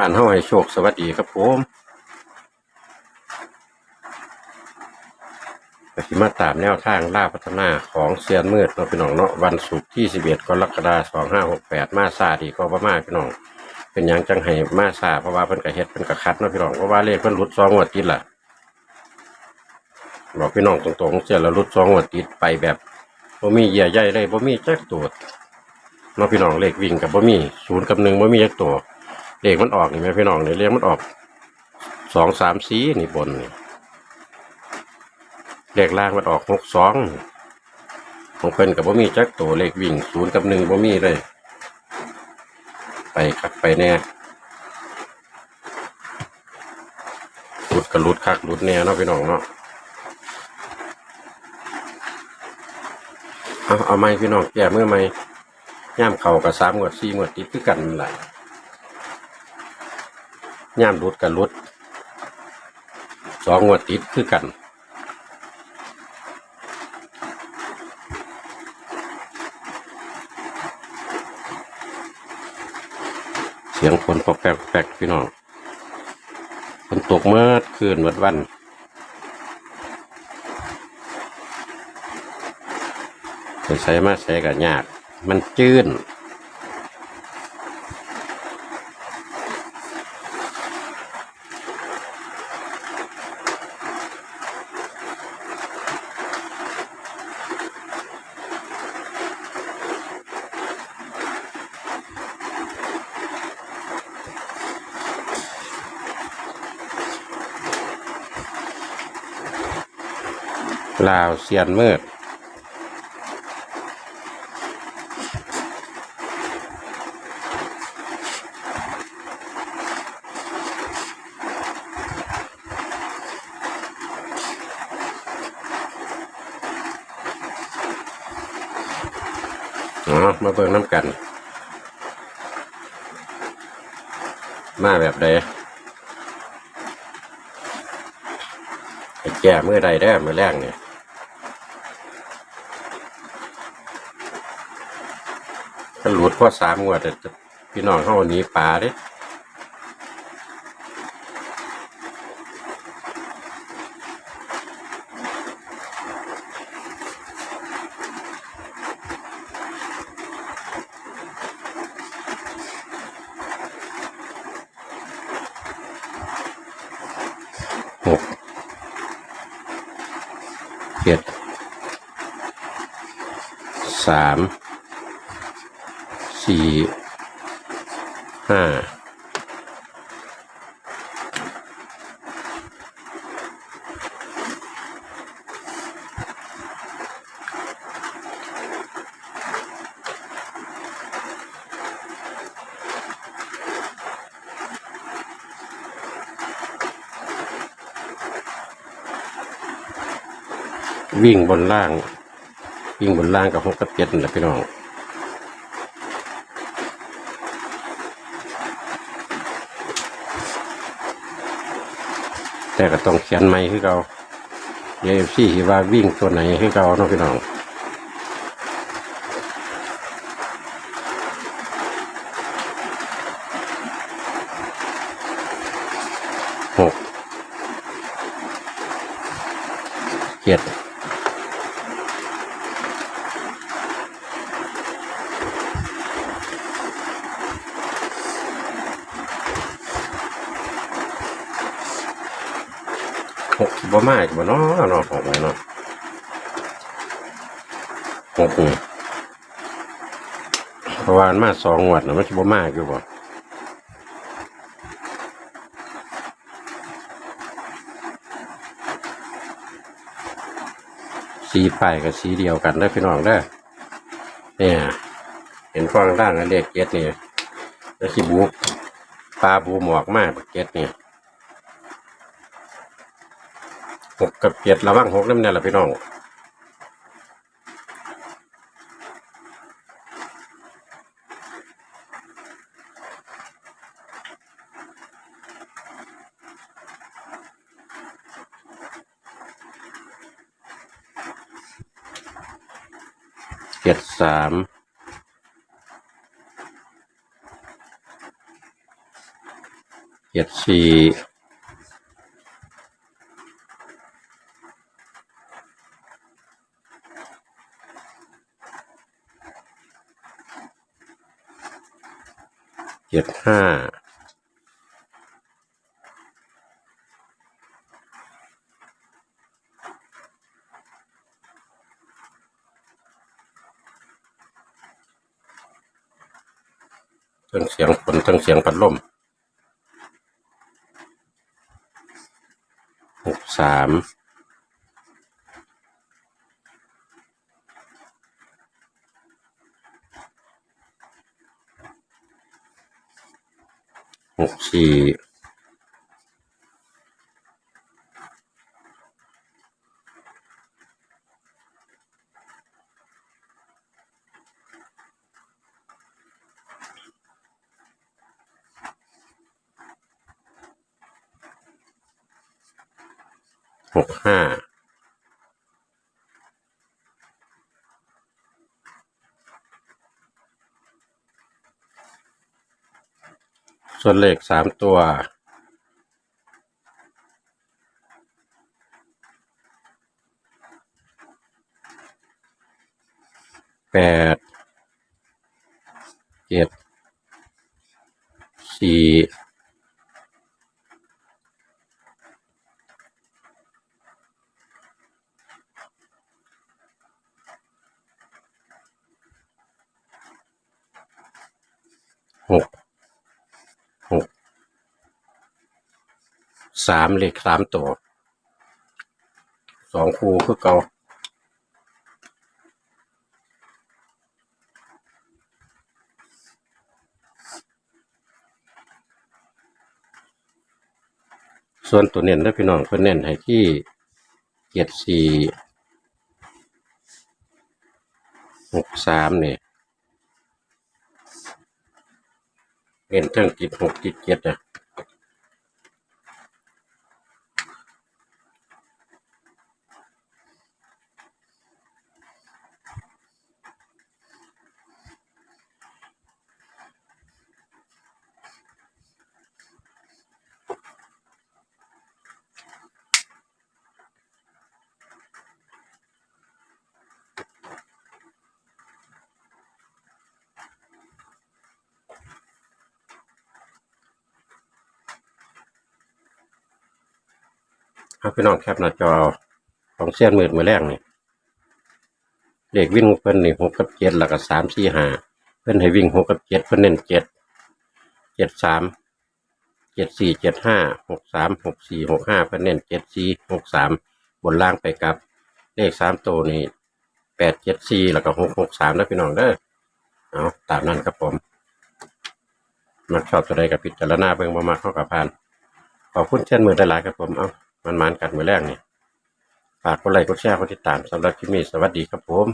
บ้านเฮาให้โชคสวัสดีครับผมก็สิมาตามแนวทางล่าพัฒนาของเซียนมืดเนาะพี่น้องเนาะวันศุกร์ที่11กรกฎาคม2568 มาซาดีก็ประมาณพี่น้อง เป็นหยังจังให้มาซาเพราะว่าเพิ่นก็เฮ็ดเพิ่นก็คัดเนาะพี่น้องเพราะว่าเลขเพิ่นหลุด2งวดติดล่ะบอกพี่น้องตรงๆเสียแล้วหลุด2งวดติดไปแบบบ่มีเหยื่อใยเลยบ่มีจักตัวเนาะพี่น้องเลขวิ่งกับบ่มีศูนย์กับหนึ่งบ่มีจักตัว เลขมันออกนี่แม่พี่น้องเนี่ยเลขมันออกสองสามสีนี่บนนี่เลขล่างมันออกหกสองของเพิ่นกับบ่มีจักตัวเลขวิ่งศูนย์กับหนึ่งบ่มีเลย ไปคักไปแน่หลุดกับลุดคักหลุดแน่เนาะพี่น้องเนาะเอาเอาไม้พี่น้องแก้มือไม้ย่ามเข่ากับสามงวดสี่งวดติดคือกันนั่นหละย่ามรุดกับรุดสองงวดติดคือกัน เสียงฝนปอกแปกปอกแปกพี่น้องฝนตกเมื่อคืนเมื่อวันไปใช้มาใช้กับยาก มันจื้น ลาวเซียนมืด มาเบิ่งน้ำกัน มาแบบใดแก้มือใดได้มือแรกเนี่ย ก็หลุดเพราะสามงวดแต่พี่น้องเขาหนีป่าเด้หกเจ็ดสาม สี่ห้าวิ่งบนล่าง วิ่งบนล่างกับหกกับเจ็ดนะพี่น้อง แต่ก็ต้องเขียนไม่ให้เราเอฟซีว่าวิ่งตัวไหนให้เราเนาะพี่น้องหกเจ็ด บ่มากบ่เนาะเนาะหกเนาะหกนี่เพระวันมาสองงวดนะมันสิบ่มากอยู่บ่สีป้ายกับสีเดียวกันได้พี่น้องได้เนี่ย เห็นฟังด้านอันเล็กเก็ดนี่แล้วขี้บูปลาบูหมอกมากเก็ดนี่ย หกกับเจ็ดระวังหกน้ำเนี่ยแหละพี่น้องเจ็ดสามเจ็ดสี่ เจ็ดห้าทั้งเสียงฝนทั้งเสียงพัดลมหกสาม หกสี่หกห้า ส่วนเลขสามตัว แปด เจ็ด สี่ หกหก สามเลขสามตัวสองคู่คือเก่าส่วนตัวเน้นแล้พี่น้องเพิ่นเน้นให้ที่เจ็ดสี่หกสามเนี่ยเน้นทั้งจิตหกจิตเจ็ดอะ เอาพี่น้องแคปหน้าจอของเส้นมืดมือแรกนี่เลขวิ่งเพิ่นนี่หกกับเจ็ดแล้วก็สามสี่ห้าเพิ่นให้วิ่งหกกับเจ็ดเพิ่นเน้นเจ็ดเจ็ดสามเจ็ดสี่เจ็ดห้าหกสามหกสี่หกห้าเพิ่นเน้นเจ็ดสี่หกสามบนล่างไปกับ เลขสามตัวนี่แปดเจ็ดสี่แล้วก็หกหกสามนะพี่น้องเด้อเอาตามนั้นครับผมมักชอบตัวใดกับพิจารณาเบิ่งบ่มาเข้ากับพาน ขอบคุณเช่นมือได้หลายครับผมเอา มันมานกันมือแรกเนี่ยฝากกดไลค์กดแชร์กดติดตามสำหรับคลิปนี้สวัสดีครับผม